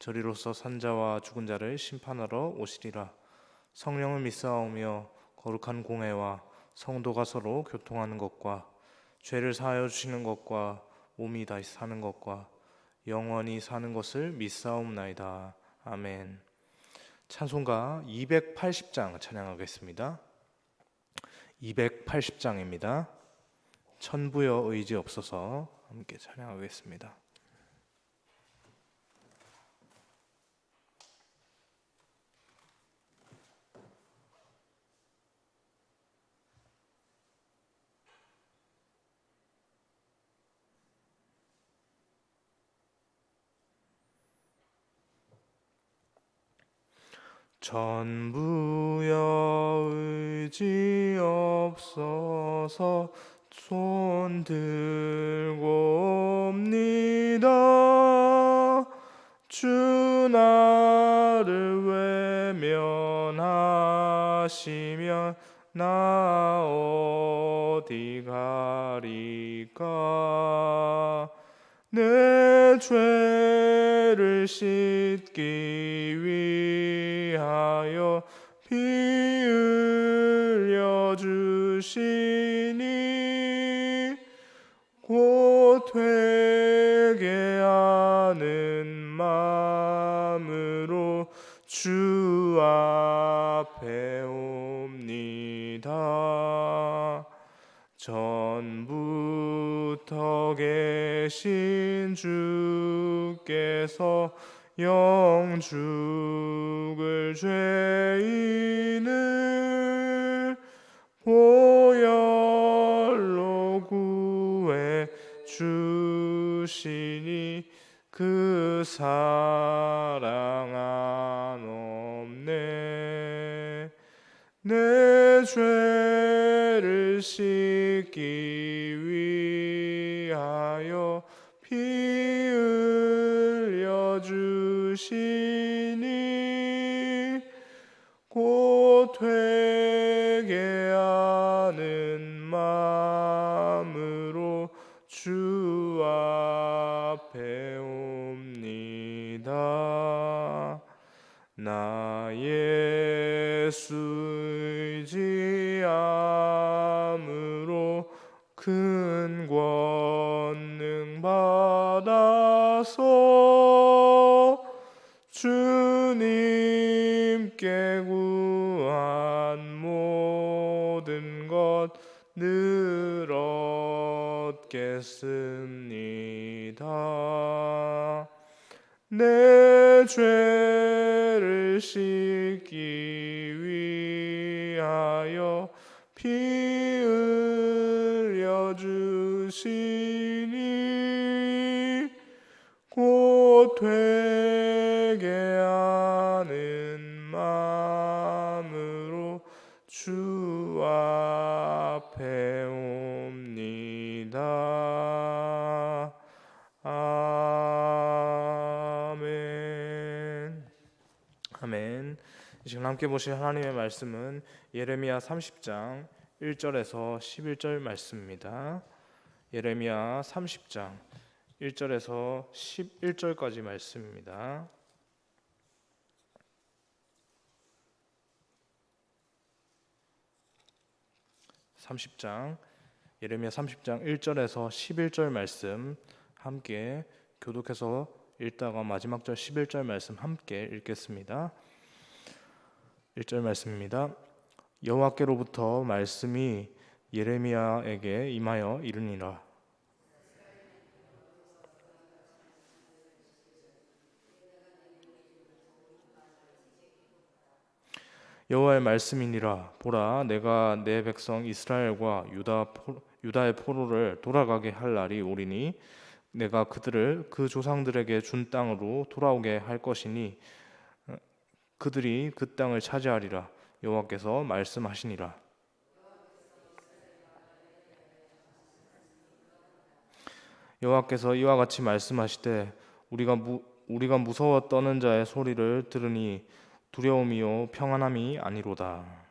저리로서 산자와 죽은 자를 심판하러 오시리라. 성령을 믿사오며 거룩한 공회와 성도가 서로 교통하는 것과 죄를 사하여 주시는 것과 몸이 다시 사는 것과 영원히 사는 것을 믿사옵나이다. 아멘. 찬송가 280장 찬양하겠습니다. 280장입니다. 천부여 의지 없어서 함께 찬양하겠습니다 전부여 의지 없어서 손 들고 옵니다. 주 나를 외면하시면 나 어디 가리까 내 죄를 씻기 위하여 피 흘려 주시니 곧 회개 하는 마음으로 주 앞에 옵니다. 전부 터 계신 주께서 영죽을 죄인을 보혈로 구해 주시니 그 사랑 한없네. 내 죄를 씻기 위하 주시니 곧 회개하는 마음으로 주 앞에 옵니다. 나 예수 의지함으로 큰 권능 받아서 주님께 구한 모든 것늘 얻겠습니다. 내 죄를 씻기 위하여 피 흘려 주시니 곧회 함께 보실 하나님의 말씀은 예레미야 30장 1절에서 11절 말씀입니다. 예레미야 30장 1절에서 11절까지 말씀입니다. 30장 예레미야 30장 1절에서 11절 말씀 함께 교독해서 읽다가 마지막 절 11절 말씀 함께 읽겠습니다. 1절 말씀입니다. 여호와께로부터 말씀이 예레미야에게 임하여 이르니라 여호와의 말씀이니라 보라 내가 내 백성 이스라엘과 유다 포, 유다의 포로를 돌아가게 할 날이 오리니 내가 그들을 그 조상들에게 준 땅으로 돌아오게 할 것이니 그들이 그 땅을 차지하리라 여호와께서 말씀하시니라 여호와께서 이와 같이 말씀하시되 우리가 무, 우리가 무서워 떠는 자의 소리를 들으니 두려움이요 평안함이 아니로다.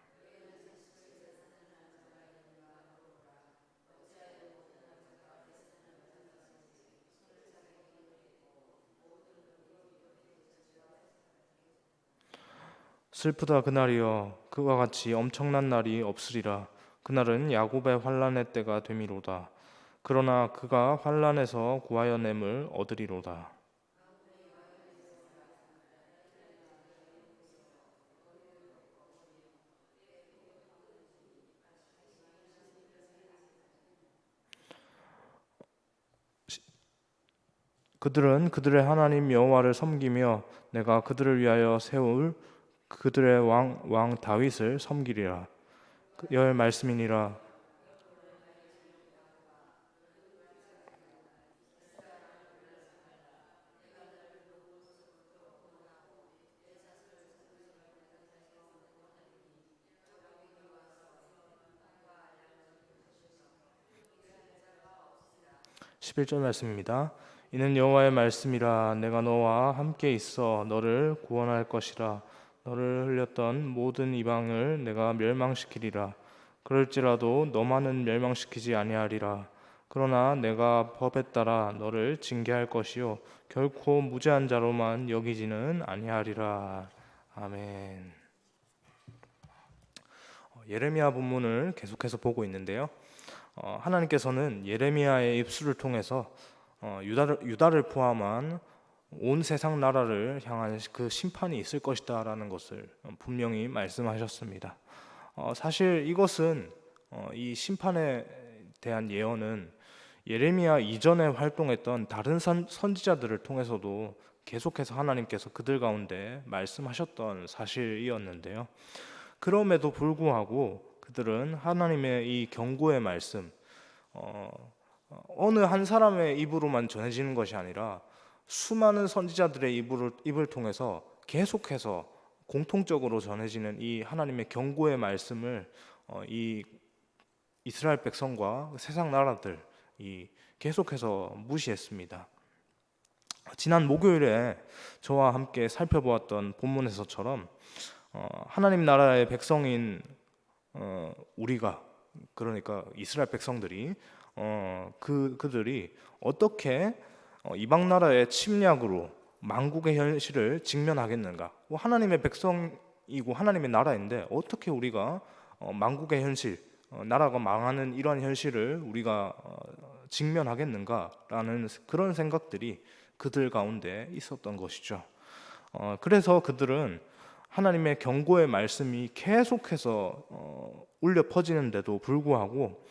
슬프다 그날이여 그와 같이 엄청난 날이 없으리라 그날은 야곱의 환란의 때가 되미로다 그러나 그가 환란에서 구하여 냄을 얻으리로다. '그들은 그들의 하나님 여호와를 섬기며 내가 그들을 위하여 세울 그들의 왕, 왕 다윗을 섬기리라. 그 여호와의 말씀이니라. 11절 말씀입니다. 이는 여호와의 말씀이라 내가 너와 함께 있어 너를 구원할 것이라 너를 흘렸던 모든 이방을 내가 멸망시키리라 그럴지라도 너만은 멸망시키지 아니하리라 그러나 내가 법에 따라 너를 징계할 것이요 결코 무죄한 자로만 여기지는 아니하리라 아멘. 어, 예레미야 본문을 계속해서 보고 있는데요. 어, 하나님께서는 예레미야의 입술을 통해서 어, 유다를, 유다를 포함한 온 세상 나라를 향한 그 심판이 있을 것이다라는 것을 분명히 말씀하셨습니다. 어, 사실 이것은 어, 이 심판에 대한 예언은 예레미야 이전에 활동했던 다른 선, 선지자들을 통해서도 계속해서 하나님께서 그들 가운데 말씀하셨던 사실이었는데요. 그럼에도 불구하고 그들은 하나님의 이 경고의 말씀, 어, 어, 어느 한 사람의 입으로만 전해지는 것이 아니라 수많은 선지자들의 입을, 입을 통해서 계속해서 공통적으로 전해지는 이 하나님의 경고의 말씀을 어, 이 이스라엘 백성과 세상 나라들 이 계속해서 무시했습니다. 지난 목요일에 저와 함께 살펴보았던 본문에서처럼 어, 하나님 나라의 백성인 어, 우리가 그러니까 이스라엘 백성들이 어, 그 그들이 어떻게 어, 이방 나라의 침략으로 망국의 현실을 직면하겠는가? 뭐 하나님의 백성이고 하나님의 나라인데 어떻게 우리가 어, 망국의 현실, 어, 나라가 망하는 이러한 현실을 우리가 어, 직면하겠는가라는 그런 생각들이 그들 가운데 있었던 것이죠. 어, 그래서 그들은 하나님의 경고의 말씀이 계속해서 어, 울려 퍼지는데도 불구하고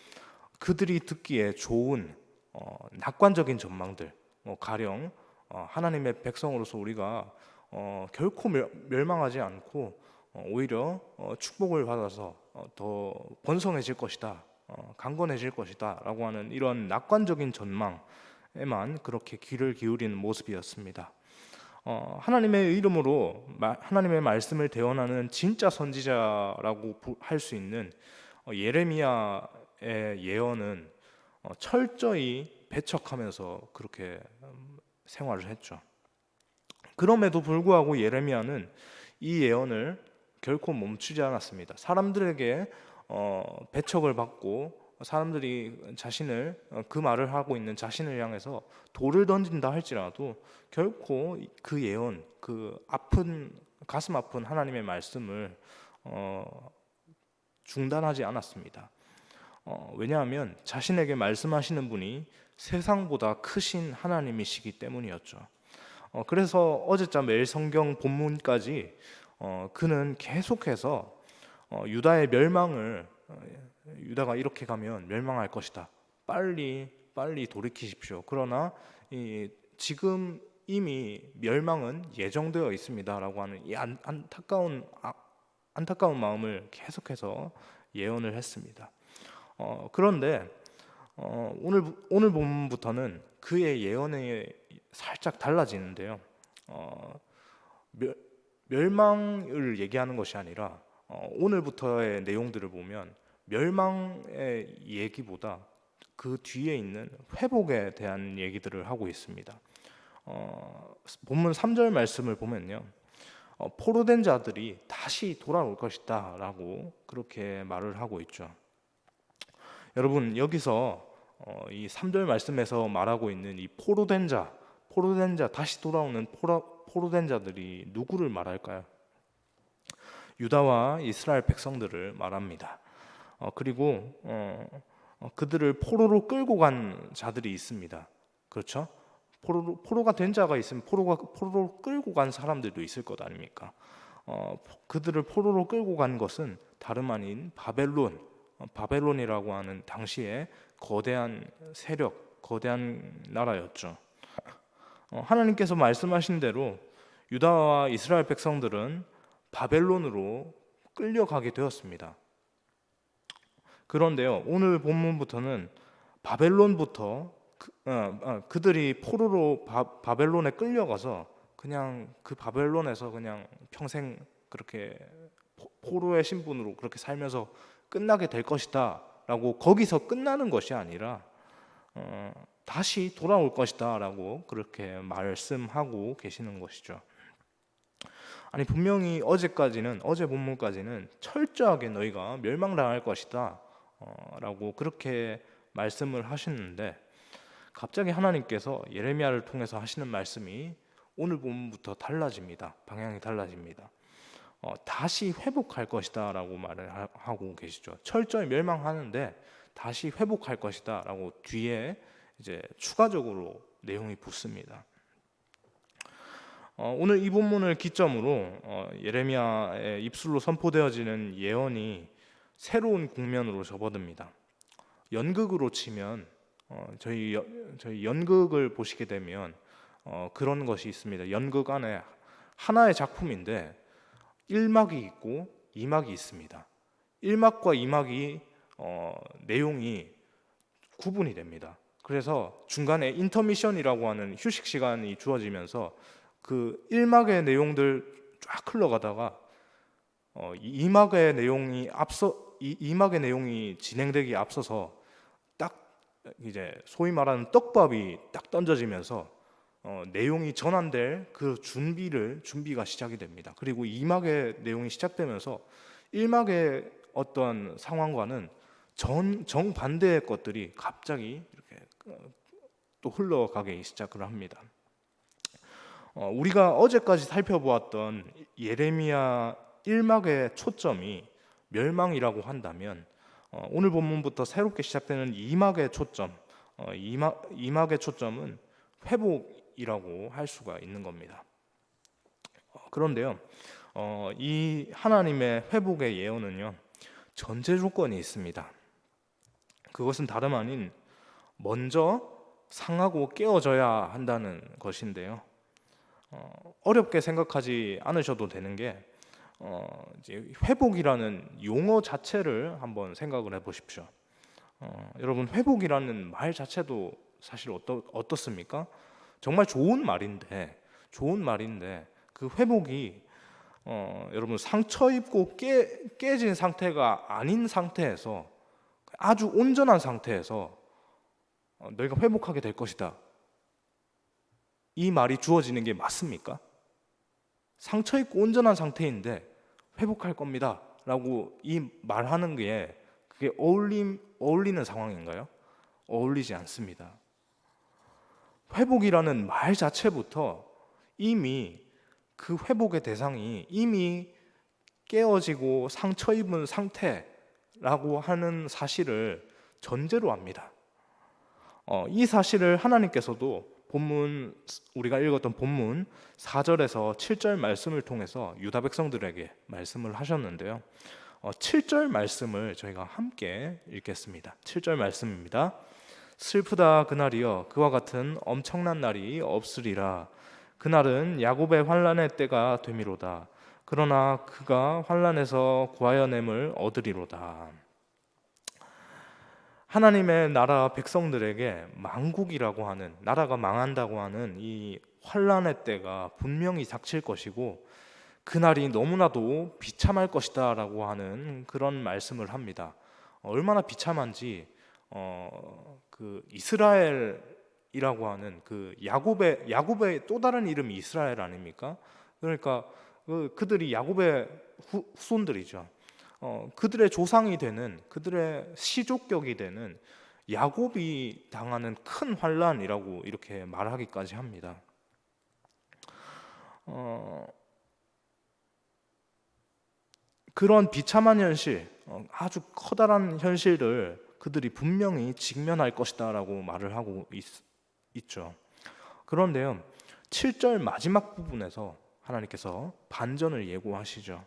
그들이 듣기에 좋은 어, 낙관적인 전망들, 뭐 가령 어, 하나님의 백성으로서 우리가 어, 결코 멸, 망하지 않고 어, 오히려 어, 축복을 받아서 어, 더 번성해질 것이다, 어, 강건해질 것이다라고 하는 이런 낙관적인 전망에만 그렇게 귀를 기울이는 모습이었습니다. 어, 하나님의 이름으로 마, 하나님의 말씀을 대언하는 진짜 선지자라고 할 수 있는 어, 예레미야 예언은 어, 철저히 배척하면서 그렇게 음, 생활을 했죠. 그럼에도 불구하고 예레미야는 이 예언을 결코 멈추지 않았습니다. 사람들에게 어, 배척을 받고 사람들이 자신을 어, 그 말을 하고 있는 자신을 향해서 돌을 던진다 할지라도 결코 그 예언, 그 아픈 가슴 아픈 하나님의 말씀을 어, 중단하지 않았습니다. 어, 왜냐하면 자신에게 말씀하시는 분이 세상보다 크신 하나님이시기 때문이었죠. 어, 그래서 어제자 매일 성경 본문까지 어, 그는 계속해서 어, 유다의 멸망을 어, 유다가 이렇게 가면 멸망할 것이다. 빨리 빨리 돌이키십시오. 그러나 이, 지금 이미 멸망은 예정되어 있습니다라고 하는 이 안, 안타까운 아, 안타까운 마음을 계속해서 예언을 했습니다. 어, 그런데 어, 오늘 오늘 본부터는 그의 예언이 살짝 달라지는데요. 어, 멸망을 얘기하는 것이 아니라 어, 오늘부터의 내용들을 보면 멸망의 얘기보다 그 뒤에 있는 회복에 대한 얘기들을 하고 있습니다. 어, 본문 3절 말씀을 보면요. 어, 포로된 자들이 다시 돌아올 것이다라고 그렇게 말을 하고 있죠. 여러분 여기서 어, 이 3절 말씀에서 말하고 있는 이 포로된 자, 포로된 자 다시 돌아오는 포로, 포로된 자들이 누구를 말할까요? 유다와 이스라엘 백성들을 말합니다. 어, 그리고 어, 어, 그들을 포로로 끌고 간 자들이 있습니다. 그렇죠? 포로, 포로가 된 자가 있으면 포로가 포로로 끌고 간 사람들도 있을 것 아닙니까? 어, 그들을 포로로 끌고 간 것은 다름 아닌 바벨론, 어, 바벨론이라고 하는 당시에 거대한 세력, 거대한 나라였죠. 어, 하나님께서 말씀하신 대로 유다와 이스라엘 백성들은 바벨론으로 끌려가게 되었습니다. 그런데요, 오늘 본문부터는 바벨론부터 그, 어, 어, 그들이 포로로 바, 바벨론에 끌려가서 그냥 그 바벨론에서 그냥 평생 그렇게 포- 포로의 신분으로 그렇게 살면서 끝나게 될 것이다 라고 거기서 끝나는 것이 아니라 어, 다시 돌아올 것이다 라고 그렇게 말씀하고 계시는 것이죠. 아니 분명히 어제까지는 어제 본문까지는 철저하게 너희가 멸망당할 것이다 어, 라고 그렇게 말씀을 하셨는데 갑자기 하나님께서 예레미야를 통해서 하시는 말씀이 오늘 본문부터 달라집니다. 방향이 달라집니다. 어, 다시 회복할 것이다라고 말을 하- 하고 계시죠. 철저히 멸망하는데 다시 회복할 것이다라고 뒤에 이제 추가적으로 내용이 붙습니다. 어, 오늘 이 본문을 기점으로 어, 예레미야의 입술로 선포되어지는 예언이 새로운 국면으로 접어듭니다. 연극으로 치면 어, 저희 여- 저희 연극을 보시게 되면 어, 그런 것이 있습니다. 연극 안에 하나의 작품인데 1막이 있고 2막이 있습니다. 1막과 2막이 어, 내용이 구분이 됩니다. 그래서 중간에 인터미션이라고 하는 휴식 시간이 주어지면서 그 1막의 내용들 쫙 흘러가다가 어, 2막의 내용이 앞서 이 2막의 내용이 진행되기 앞서서 딱 이제 소위 말하는 떡밥이 딱 던져지면서 어, 내용이 전환될 그 준비를 준비가 시작이 됩니다. 그리고 2막의 내용이 시작되면서 1막의 어떤 상황과는 전 정반대의 것들이 갑자기 이렇게 어, 또 흘러가기 시작을 합니다. 어, 우리가 어제까지 살펴보았던 예레미야 1막의 초점이 멸망이라고 한다면 어, 오늘 본문부터 새롭게 시작되는 2막의 초점, 어, 2막, 2막의 초점은 회복 이라고 할 수가 있는 겁니다. 어, 그런데요, 어, 이 하나님의 회복의 예언은요 전제 조건이 있습니다. 그것은 다름 아닌 먼저 상하고 깨어져야 한다는 것인데요. 어, 어렵게 생각하지 않으셔도 되는 게 어, 이제 회복이라는 용어 자체를 한번 생각을 해보십시오. 어, 여러분 회복이라는 말 자체도 사실 어떠, 어떻습니까? 정말 좋은 말인데 좋은 말인데 그 회복이 어, 여러분 상처 입고 깨, 깨진 상태가 아닌 상태에서 아주 온전한 상태에서 어, 너희가 회복하게 될 것이다. 이 말이 주어지는 게 맞습니까? 상처 입고 온전한 상태인데 회복할 겁니다라고 이 말하는 게 그게 어울림 어울리는 상황인가요? 어울리지 않습니다. 회복이라는 말 자체부터 이미 그 회복의 대상이 이미 깨어지고 상처 입은 상태라고 하는 사실을 전제로 합니다. 어, 이 사실을 하나님께서도 본문 우리가 읽었던 본문 4절에서 7절 말씀을 통해서 유다 백성들에게 말씀을 하셨는데요. 어, 7절 말씀을 저희가 함께 읽겠습니다. 7절 말씀입니다. 슬프다 그날이여 그와 같은 엄청난 날이 없으리라. 그날은 야곱의 환란의 때가 되미로다. 그러나 그가 환란에서 구하여냄을 얻으리로다. 하나님의 나라 백성들에게 망국이라고 하는 나라가 망한다고 하는 이 환란의 때가 분명히 닥칠 것이고 그날이 너무나도 비참할 것이다라고 하는 그런 말씀을 합니다. 어, 얼마나 비참한지 어, 그 이스라엘이라고 하는 그 야곱의 야곱의 또 다른 이름이 이스라엘 아닙니까? 그러니까 그, 그들이 야곱의 후, 후손들이죠. 어, 그들의 조상이 되는 그들의 시족격이 되는 야곱이 당하는 큰 환란이라고 이렇게 말하기까지 합니다. 어, 그런 비참한 현실, 어, 아주 커다란 현실을 그들이 분명히 직면할 것이다라고 말을 하고 있, 있죠. 그런데요, 7절 마지막 부분에서 하나님께서 반전을 예고하시죠.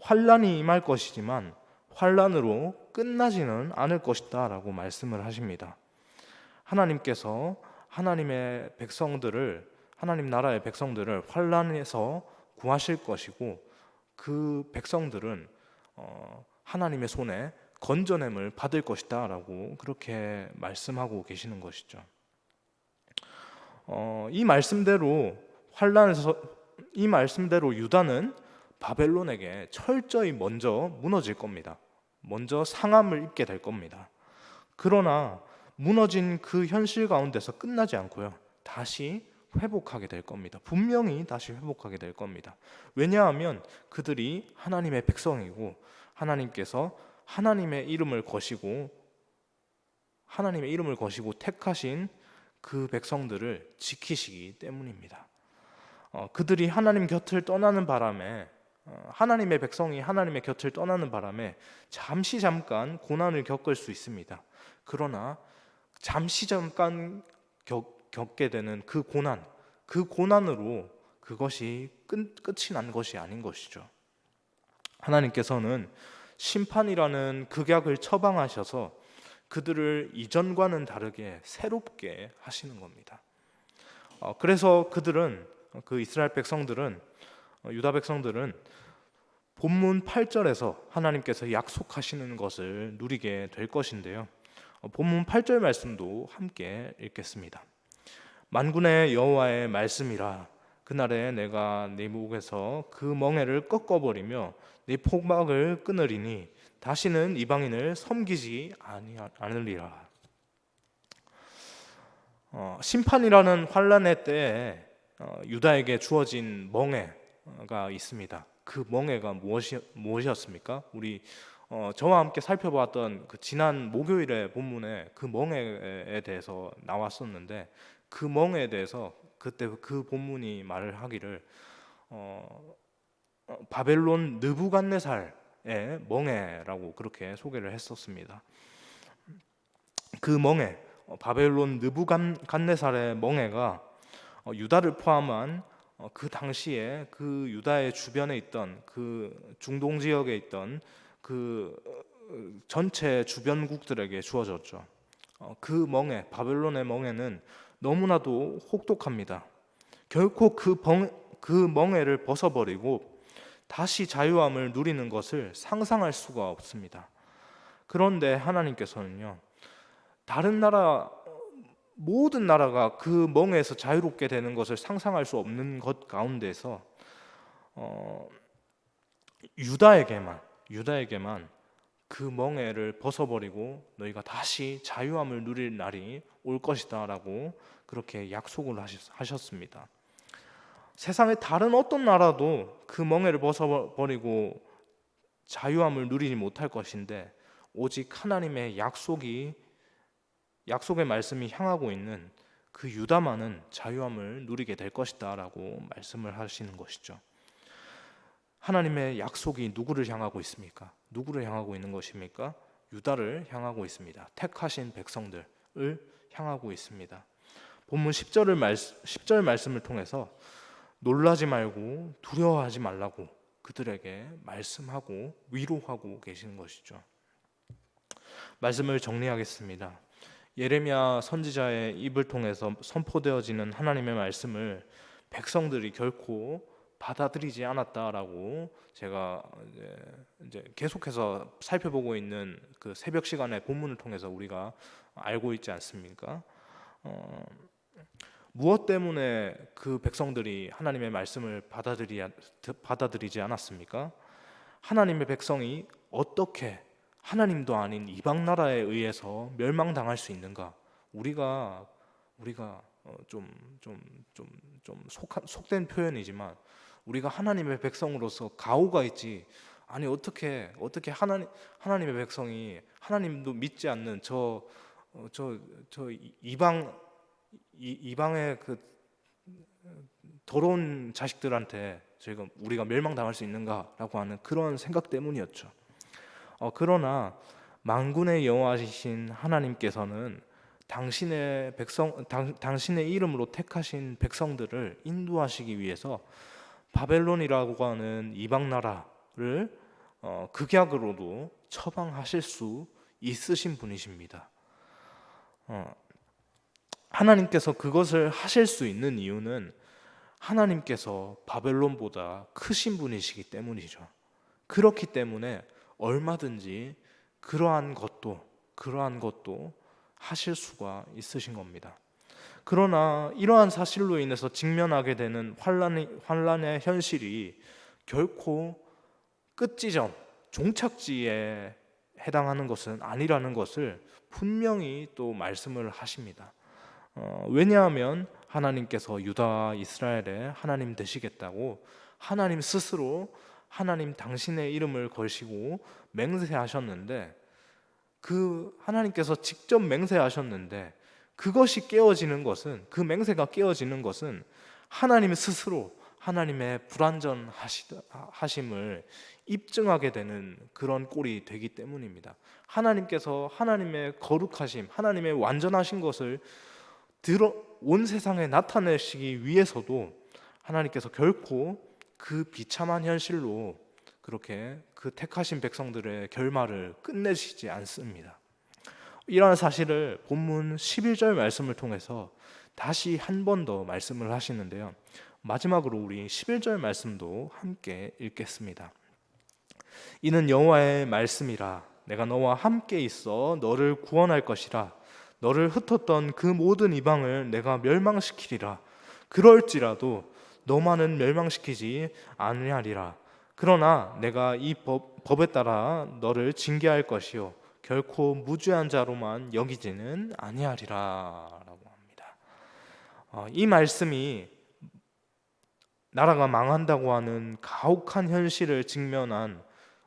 환란이 임할 것이지만 환란으로 끝나지는 않을 것이다라고 말씀을 하십니다. 하나님께서 하나님의 백성들을 하나님 나라의 백성들을 환란에서 구하실 것이고 그 백성들은 어, 하나님의 손에 건져냄을 받을 것이다라고 그렇게 말씀하고 계시는 것이죠. 어, 이 말씀대로 환란에서 이 말씀대로 유다는 바벨론에게 철저히 먼저 무너질 겁니다. 먼저 상함을 입게 될 겁니다. 그러나 무너진 그 현실 가운데서 끝나지 않고요. 다시 회복하게 될 겁니다. 분명히 다시 회복하게 될 겁니다. 왜냐하면 그들이 하나님의 백성이고 하나님께서 하나님의 이름을 거시고 하나님의 이름을 거시고 택하신 그 백성들을 지키시기 때문입니다. 어, 그들이 하나님 곁을 떠나는 바람에 어, 하나님의 백성이 하나님의 곁을 떠나는 바람에 잠시 잠깐 고난을 겪을 수 있습니다. 그러나 잠시 잠깐 겪, 겪게 되는 그 고난, 그 고난으로 그것이 끝, 끝이 난 것이 아닌 것이죠. 하나님께서는 심판이라는 극약을 처방하셔서 그들을 이전과는 다르게 새롭게 하시는 겁니다. 어, 그래서 그들은 그 이스라엘 백성들은 어, 유다 백성들은 본문 8절에서 하나님께서 약속하시는 것을 누리게 될 것인데요. 어, 본문 8절 말씀도 함께 읽겠습니다. 만군의 여호와의 말씀이라 그날에 내가 네 목에서 그 멍에를 꺾어 버리며 네 폭막을 끊으리니 다시는 이방인을 섬기지 않으리라. 어, 심판이라는 환란의 때에 어, 유다에게 주어진 멍에가 있습니다. 그 멍에가 무엇이 무엇이었습니까? 우리 어, 저와 함께 살펴봤던 그 지난 목요일의 본문에 그 멍에에 대해서 나왔었는데 그 멍에 대해서 그때 그 본문이 말을 하기를 어, 어 바벨론 느부갓네살의 멍에라고 그렇게 소개를 했었습니다. 그 멍에 어, 바벨론 느부갓네살의 멍에가 어, 유다를 포함한 그 당시에 그 유다의 주변에 있던 그 중동 지역에 있던 그 전체 주변국들에게 주어졌죠. 그 멍에 바벨론의 멍에는 너무나도 혹독합니다. 결코 그, 벙, 그 멍에를 벗어버리고 다시 자유함을 누리는 것을 상상할 수가 없습니다. 그런데 하나님께서는요, 다른 나라, 모든 나라가 그 멍에서 자유롭게 되는 것을 상상할 수 없는 것 가운데서 어, 유다에게만, 유다에게만 그 멍에를 벗어버리고 너희가 다시 자유함을 누릴 날이 올 것이다라고 그렇게 약속을 하셨습니다. 세상의 다른 어떤 나라도 그 멍에를 벗어버리고 자유함을 누리지 못할 것인데 오직 하나님의 약속이 약속의 말씀이 향하고 있는 그 유다만은 자유함을 누리게 될 것이다라고 말씀을 하시는 것이죠. 하나님의 약속이 누구를 향하고 있습니까? 누구를 향하고 있는 것입니까? 유다를 향하고 있습니다. 택하신 백성들을 향하고 있습니다. 본문 10절을 말 10절 말씀을 통해서 놀라지 말고 두려워하지 말라고 그들에게 말씀하고 위로하고 계시는 것이죠. 말씀을 정리하겠습니다. 예레미야 선지자의 입을 통해서 선포되어지는 하나님의 말씀을 백성들이 결코 받아들이지 않았다라고 제가 이제 계속해서 살펴보고 있는 그 새벽 시간의 본문을 통해서 우리가 알고 있지 않습니까? 어, 무엇 때문에 그 백성들이 하나님의 말씀을 받아들이, 받아들이지 않았습니까? 하나님의 백성이 어떻게 하나님도 아닌 이방 나라에 의해서 멸망당할 수 있는가? 우리가 우리가 좀좀좀 좀 속된 표현이지만 우리가 하나님의 백성으로서 가오가 있지. 아니 어떻게 어떻게 하나님 하나님의 백성이 하나님도 믿지 않는 저 저 저 이방 이, 이방의 그 더러운 자식들한테 저희가 우리가 멸망당할 수 있는가라고 하는 그런 생각 때문이었죠. 어, 그러나 만군의 여호와이신 하나님께서는 당신의 백성 당, 당신의 이름으로 택하신 백성들을 인도하시기 위해서 바벨론이라고 하는 이방 나라를 어, 극약으로도 처방하실 수 있으신 분이십니다. 어, 하나님께서 그것을 하실 수 있는 이유는 하나님께서 바벨론보다 크신 분이시기 때문이죠. 그렇기 때문에 얼마든지 그러한 것도 그러한 것도 하실 수가 있으신 겁니다. 그러나 이러한 사실로 인해서 직면하게 되는 환란의, 환란의 현실이 결코 끝지점, 종착지에 해당하는 것은 아니라는 것을 분명히 또 말씀을 하십니다. 어, 왜냐하면 하나님께서 유다 이스라엘의 하나님 되시겠다고 하나님 스스로 하나님 당신의 이름을 걸시고 맹세하셨는데 그 하나님께서 직접 맹세하셨는데 그것이 깨어지는 것은 그 맹세가 깨어지는 것은 하나님 스스로 하나님의 불완전하심을 입증하게 되는 그런 꼴이 되기 때문입니다. 하나님께서 하나님의 거룩하심, 하나님의 완전하신 것을 들어 온 세상에 나타내시기 위해서도 하나님께서 결코 그 비참한 현실로 그렇게 그 택하신 백성들의 결말을 끝내시지 않습니다. 이러한 사실을 본문 11절 말씀을 통해서 다시 한 번 더 말씀을 하시는데요. 마지막으로 우리 11절 말씀도 함께 읽겠습니다. 이는 여호와의 말씀이라. 내가 너와 함께 있어 너를 구원할 것이라. 너를 흩었던 그 모든 이방을 내가 멸망시키리라. 그럴지라도 너만은 멸망시키지 아니하리라. 그러나 내가 이 법, 법에 따라 너를 징계할 것이요 결코 무죄한 자로만 여기지는 아니하리라라고 합니다. 어, 이 말씀이 나라가 망한다고 하는 가혹한 현실을 직면한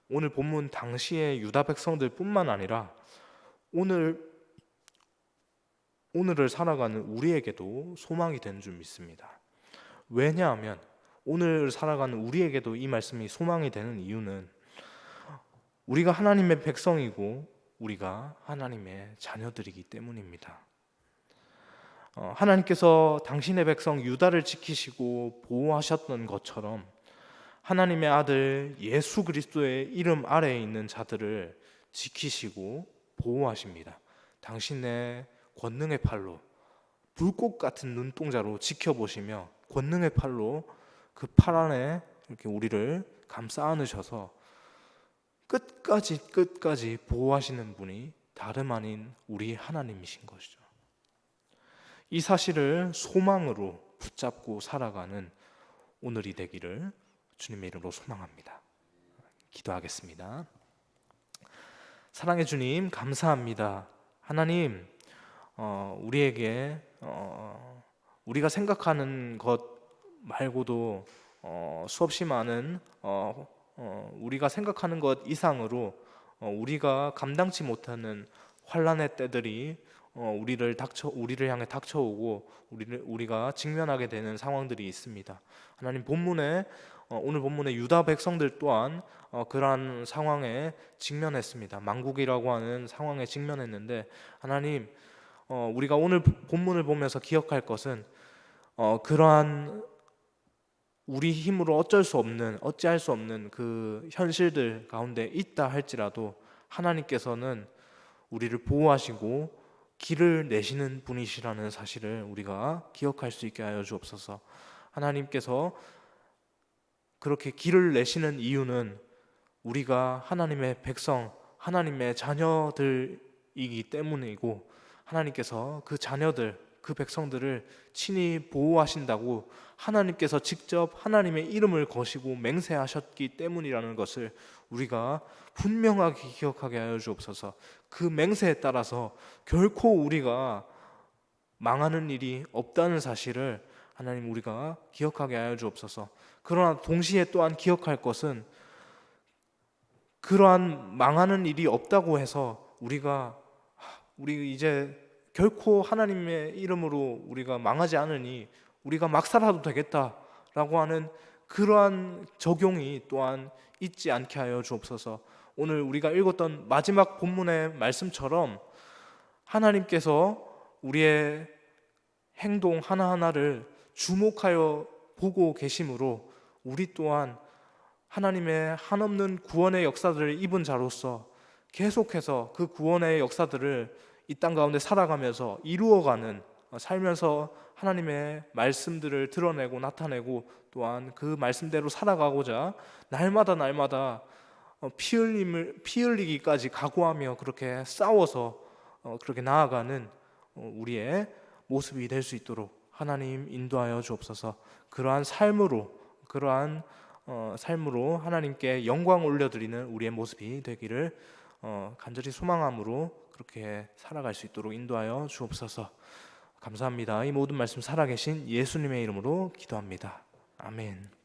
오늘 본문 당시의 유다 백성들뿐만 아니라 오늘 오늘을 살아가는 우리에게도 소망이 된 줄 믿습니다. 왜냐하면 오늘 살아가는 우리에게도 이 말씀이 소망이 되는 이유는 우리가 하나님의 백성이고 우리가 하나님의 자녀들이기 때문입니다. 어, 하나님께서 당신의 백성 유다를 지키시고 보호하셨던 것처럼 하나님의 아들 예수 그리스도의 이름 아래에 있는 자들을 지키시고 보호하십니다. 당신의 권능의 팔로 불꽃 같은 눈동자로 지켜보시며 권능의 팔로 그 팔 안에 이렇게 우리를 감싸 안으셔서 끝까지 끝까지 보호하시는 분이 다름 아닌 우리 하나님이신 것이죠. 이 사실을 소망으로 붙잡고 살아가는 오늘이 되기를 주님의 이름으로 소망합니다. 기도하겠습니다. 사랑의 주님, 감사합니다. 하나님, 어, 우리에게 어, 우리가 생각하는 것 말고도 어, 수없이 많은 어, 어, 우리가 생각하는 것 이상으로 어, 우리가 감당치 못하는 환란의 때들이 어, 우리를 닥쳐 우리를 향해 닥쳐오고 우리를 우리가 직면하게 되는 상황들이 있습니다. 하나님 본문에 어, 오늘 본문의 유다 백성들 또한 어, 그러한 상황에 직면했습니다. 망국이라고 하는 상황에 직면했는데 하나님 어, 우리가 오늘 본문을 보면서 기억할 것은 어, 그러한 우리 힘으로 어쩔 수 없는 어찌할 수 없는 그 현실들 가운데 있다 할지라도 하나님께서는 우리를 보호하시고 길을 내시는 분이시라는 사실을 우리가 기억할 수 있게 하여 주옵소서. 하나님께서 그렇게 길을 내시는 이유는 우리가 하나님의 백성, 하나님의 자녀들이기 때문이고 하나님께서 그 자녀들 그 백성들을 친히 보호하신다고 하나님께서 직접 하나님의 이름을 거시고 맹세하셨기 때문이라는 것을 우리가 분명하게 기억하게 하여 주옵소서. 그 맹세에 따라서 결코 우리가 망하는 일이 없다는 사실을 하나님 우리가 기억하게 하여 주옵소서. 그러나 동시에 또한 기억할 것은 그러한 망하는 일이 없다고 해서 우리가 하, 우리 이제 결코 하나님의 이름으로 우리가 망하지 않으니 우리가 막 살아도 되겠다라고 하는 그러한 적용이 또한 있지 않게 하여 주옵소서. 오늘 우리가 읽었던 마지막 본문의 말씀처럼 하나님께서 우리의 행동 하나하나를 주목하여 보고 계심으로 우리 또한 하나님의 한없는 구원의 역사들을 입은 자로서 계속해서 그 구원의 역사들을 이 땅 가운데 살아가면서 이루어가는 어, 살면서 하나님의 말씀들을 드러내고 나타내고 또한 그 말씀대로 살아가고자 날마다 날마다 어, 피 흘림을 피 흘리기까지 각오하며 그렇게 싸워서 어, 그렇게 나아가는 어, 우리의 모습이 될 수 있도록 하나님 인도하여 주옵소서. 그러한 삶으로 그러한 어, 삶으로 하나님께 영광 올려드리는 우리의 모습이 되기를 어, 간절히 소망함으로 그렇게 살아갈 수 있도록 인도하여 주옵소서. 감사합니다. 이 모든 말씀 살아계신 예수님의 이름으로 기도합니다. 아멘.